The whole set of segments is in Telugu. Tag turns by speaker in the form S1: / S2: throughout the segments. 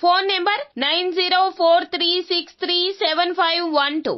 S1: Phone number nine zero four three six three seven five one two.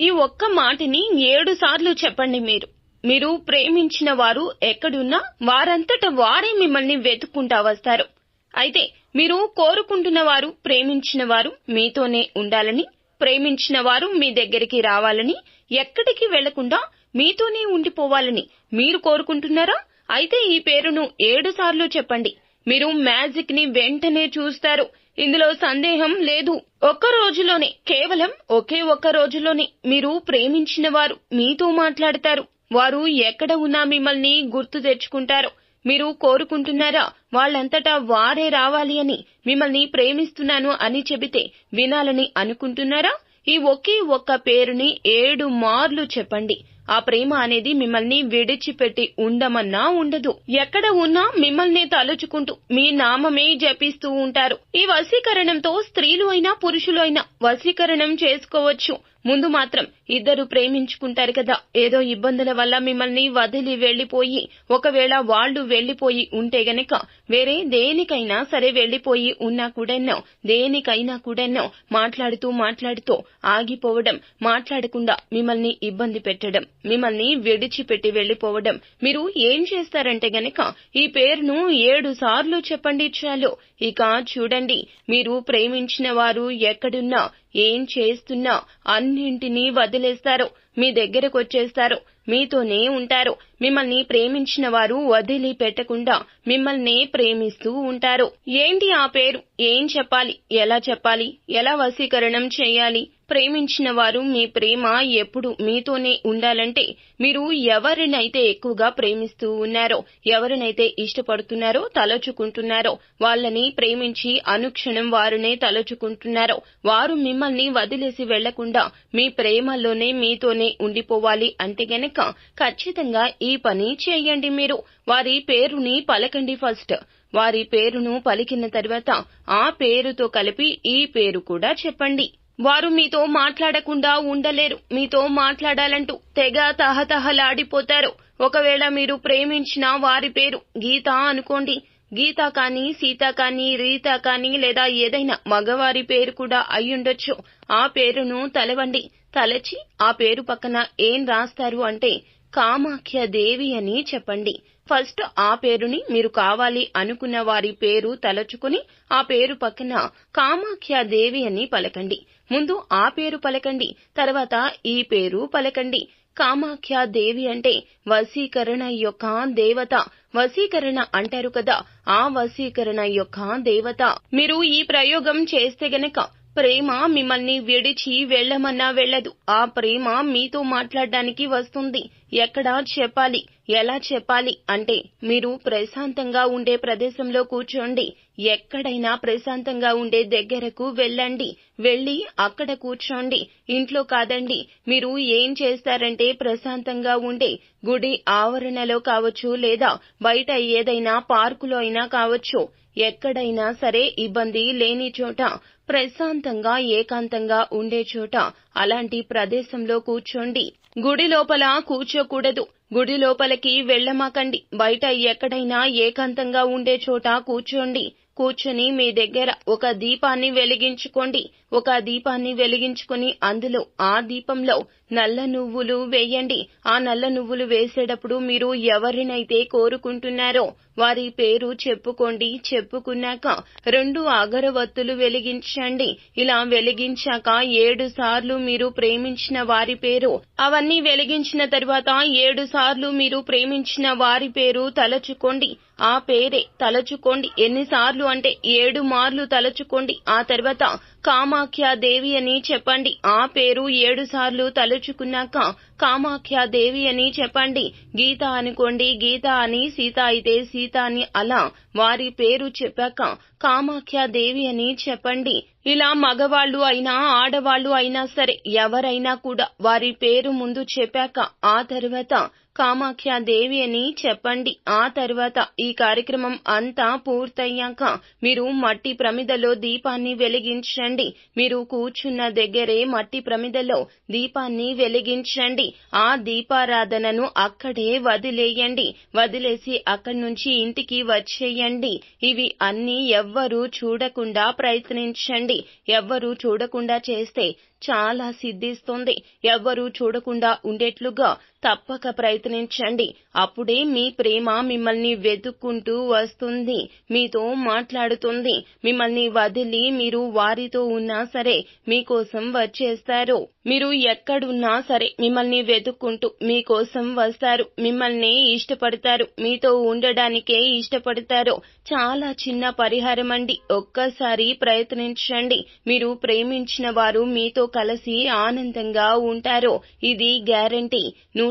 S1: ఈ ఒక్క మాటిని ఏడు సార్లు చెప్పండి మీరు. మీరు ప్రేమించిన వారు ఎక్కడున్నా వారంతట వారే మిమ్మల్ని వెతుక్కుంటా వస్తారు. అయితే మీరు కోరుకుంటున్న వారు ప్రేమించిన వారు మీతోనే ఉండాలని ప్రేమించిన వారు మీ దగ్గరికి రావాలని ఎక్కడికి వెళ్ళకుండా మీతోనే ఉండిపోవాలని మీరు కోరుకుంటున్నారా? అయితే ఈ పేరును ఏడు సార్లు చెప్పండి. మీరు మ్యాజిక్ని వెంటనే చూస్తారు. ఇందులో సందేహం లేదు. ఒక్క రోజులోనే కేవలం ఒకే ఒక్క రోజులోనే మీరు ప్రేమించిన వారు మీతో మాట్లాడతారు. వారు ఎక్కడ ఉన్నా మిమ్మల్ని గుర్తు తెచ్చుకుంటారు. మీరు కోరుకుంటున్నారా వాళ్ళంతటా వారే రావాలి అని మిమ్మల్ని ప్రేమిస్తున్నాను అని చెబితే వినాలని అనుకుంటున్నారా? ఈ ఒకే ఒక్క పేరుని ఏడు మార్లు చెప్పండి. ఆ ప్రేమ అనేది మిమ్మల్ని విడిచిపెట్టి ఉండమన్నా ఉండదు. ఎక్కడ ఉన్నా మిమ్మల్ని తలుచుకుంటూ మీ నామమే జపిస్తూ ఉంటారు. ఈ వశీకరణంతో స్త్రీలు అయినా పురుషులు అయినా వశీకరణం చేసుకోవచ్చు. ముందు మాత్రం ఇద్దరు ప్రేమించుకుంటారు కదా. ఏదో ఇబ్బందుల వల్ల మిమ్మల్ని వదిలి వెళ్ళిపోయి ఒకవేళ వాళ్ళు వెళ్ళిపోయి ఉంటే గనక వేరే దేనికైనా సరే వెళ్ళిపోయి ఉన్నా కూడానో దేనికైనా కూడానో మాట్లాడుతూ మాట్లాడుతూ ఆగిపోవడం మాట్లాడకుండా మిమ్మల్ని ఇబ్బంది పెట్టడం మిమ్మల్ని విడిచిపెట్టి వెళ్ళిపోవడం మీరు ఏం చేస్తారంటే గనక ఈ పేరును ఏడు సార్లు చెప్పండి చాలు. ఇక చూడండి మీరు ప్రేమించిన వారు ఎక్కడున్నా ఏం చేస్తున్నా అన్నింటినీ వదిలేస్తారు. మీ దగ్గరకు వచ్చేస్తారు మీతోనే ఉంటారు. మిమ్మల్ని ప్రేమించిన వారు వదిలి పెట్టకుండా మిమ్మల్ని ప్రేమిస్తూ ఉంటారు. ఏంటి ఆ పేరు? ఏం చెప్పాలి? ఎలా చెప్పాలి? ఎలా వశీకరణం చేయాలి? ప్రేమించిన వారు మీ ప్రేమ ఎప్పుడు మీతోనే ఉండాలంటే మీరు ఎవరినైతే ఎక్కువగా ప్రేమిస్తూ ఉన్నారో ఎవరినైతే ఇష్టపడుతున్నారో తలచుకుంటున్నారో వాళ్ళని ప్రేమించి అనుక్షణం వారినే తలచుకుంటున్నారో వారు మిమ్మల్ని వదిలేసి వెళ్ళకుండా మీ ప్రేమలోనే మీతోనే ఉండిపోవాలి అంటే గనక ఖచ్చితంగా ఈ పని చేయండి మీరు. వారి పేరుని పలకండి ఫస్ట్. వారి పేరును పలికిన తర్వాత ఆ పేరుతో కలిపి ఈ పేరు కూడా చెప్పండి. వారు మీతో మాట్లాడకుండా ఉండలేరు. మీతో మాట్లాడాలంటూ తెగ తహతహలాడిపోతారు. ఒకవేళ మీరు ప్రేమించిన వారి పేరు గీత అనుకోండి. గీత కానీ సీత కానీ రీత కానీ లేదా ఏదైనా మగవారి పేరు కూడా అయ్యుండొచ్చు. ఆ పేరును తలవండి. తలచి ఆ పేరు పక్కన ఏం రాస్తారు అంటే కామాఖ్య దేవి అని చెప్పండి. ఫస్ట్ ఆ పేరుని మీరు కావాలి అనుకున్న వారి పేరు తలచుకుని ఆ పేరు పక్కన కామాఖ్య దేవి అని పలకండి. ముందు ఆ పేరు పలకండి తర్వాత ఈ పేరు పలకండి. కామాఖ్య దేవి అంటే వశీకరణ యొక్క దేవత. వశీకరణ అంటారు కదా ఆ వశీకరణ యొక్క దేవత. మీరు ఈ ప్రయోగం చేస్తే గనక ప్రేమ మిమ్మల్ని విడిచి వెళ్ళమన్నా వెళ్ళదు ఆ ప్రేమ మీతో మాట్లాడడానికి వస్తుంది. ఎక్కడ చెప్పాలి ఎలా చెప్పాలి అంటే మీరు ప్రశాంతంగా ఉండే ప్రదేశంలో కూర్చోండి. ఎక్కడైనా ప్రశాంతంగా ఉండే దగ్గరకు వెళ్ళండి. వెళ్ళి అక్కడ కూర్చోండి. ఇంట్లో కాదండి మీరు ఏం చేస్తారంటే ప్రశాంతంగా ఉండే గుడి ఆవరణలో కావచ్చు లేదా బయట ఏదైనా పార్కులో అయినా కావచ్చు. ఎక్కడైనా సరే ఇబ్బంది లేని చోట ప్రశాంతంగా ఏకాంతంగా ఉండే చోట అలాంటి ప్రదేశంలో కూర్చోండి. గుడి లోపల కూర్చోకూడదు. గుడి లోపలికి వెళ్ళమాకండి బయట ఎక్కడైనా ఏకాంతంగా ఉండే చోట కూర్చోండి. కూర్చుని మీ దగ్గర ఒక దీపాన్ని వెలిగించుకోండి. ఒక దీపాన్ని వెలిగించుకుని అందులో ఆ దీపంలో నల్ల నువ్వులు వేయండి. ఆ నల్ల నువ్వులు వేసేటప్పుడు మీరు ఎవరినైతే కోరుకుంటున్నారో వారి పేరు చెప్పుకోండి. చెప్పుకున్నాక రెండు అగరవత్తులు వెలిగించండి. ఇలా వెలిగించాక ఏడు సార్లు మీరు ప్రేమించిన వారి పేరు. అవన్నీ వెలిగించిన తర్వాత ఏడు సార్లు మీరు ప్రేమించిన వారి పేరు తలచుకోండి. ఆ పేరే తలచుకోండి. ఎన్నిసార్లు అంటే ఏడు మార్లు తలచుకోండి. ఆ తర్వాత కామాఖ్య దేవి అని చెప్పండి. ఆ పేరు ఏడు సార్లు తలుచుకున్నాక కామాఖ్య దేవి అని చెప్పండి. గీత అనుకోండి. గీత అని సీత అయితే సీత అని అలా వారి పేరు చెప్పాక కామాఖ్య దేవి అని చెప్పండి. ఇలా మగవాళ్ళు అయినా ఆడవాళ్ళు అయినా సరే ఎవరైనా కూడా వారి పేరు ముందు చెప్పాక ఆ తర్వాత కామాఖ్య దేవి అని చెప్పండి. ఆ తర్వాత ఈ కార్యక్రమం అంతా పూర్తయ్యాక మీరు మట్టి ప్రమిదలో దీపాన్ని వెలిగించండి. మీరు కూర్చున్న దగ్గరే మట్టి ప్రమిదలో దీపాన్ని వెలిగించండి. ఆ దీపారాధనను అక్కడే వదిలేయండి. వదిలేసి అక్కడి నుంచి ఇంటికి వచ్చేయండి. ఇవి అన్ని ఎవ్వరూ చూడకుండా ప్రయత్నించండి. ఎవ్వరూ చూడకుండా చేస్తే చాలా సిద్ధిస్తుంది. ఎవ్వరూ చూడకుండా ఉండేట్లుగా తప్పక ప్రయత్నించండి. అప్పుడే మీ ప్రేమ మిమ్మల్ని వెతుక్కుంటూ వస్తుంది. మీతో మాట్లాడుతుంది. మిమ్మల్ని వదిలి మీరు వారితో ఉన్నా సరే మీకోసం వచ్చేస్తారు. మీరు ఎక్కడున్నా సరే మిమ్మల్ని వెతుక్కుంటూ మీకోసం వస్తారు. మిమ్మల్ని ఇష్టపడతారు. మీతో ఉండడానికే ఇష్టపడతారు. చాలా చిన్న పరిహారం అండి. ఒక్కసారి ప్రయత్నించండి. మీరు ప్రేమించిన వారు మీతో కలిసి ఆనందంగా ఉంటారు. ఇది గ్యారంటీ.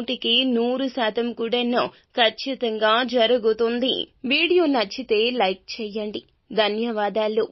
S1: నూటికి నూరు శాతం కూడాను ఖచ్చితంగా జరుగుతుంది. వీడియో నచ్చితే లైక్ చేయండి. ధన్యవాదాలు.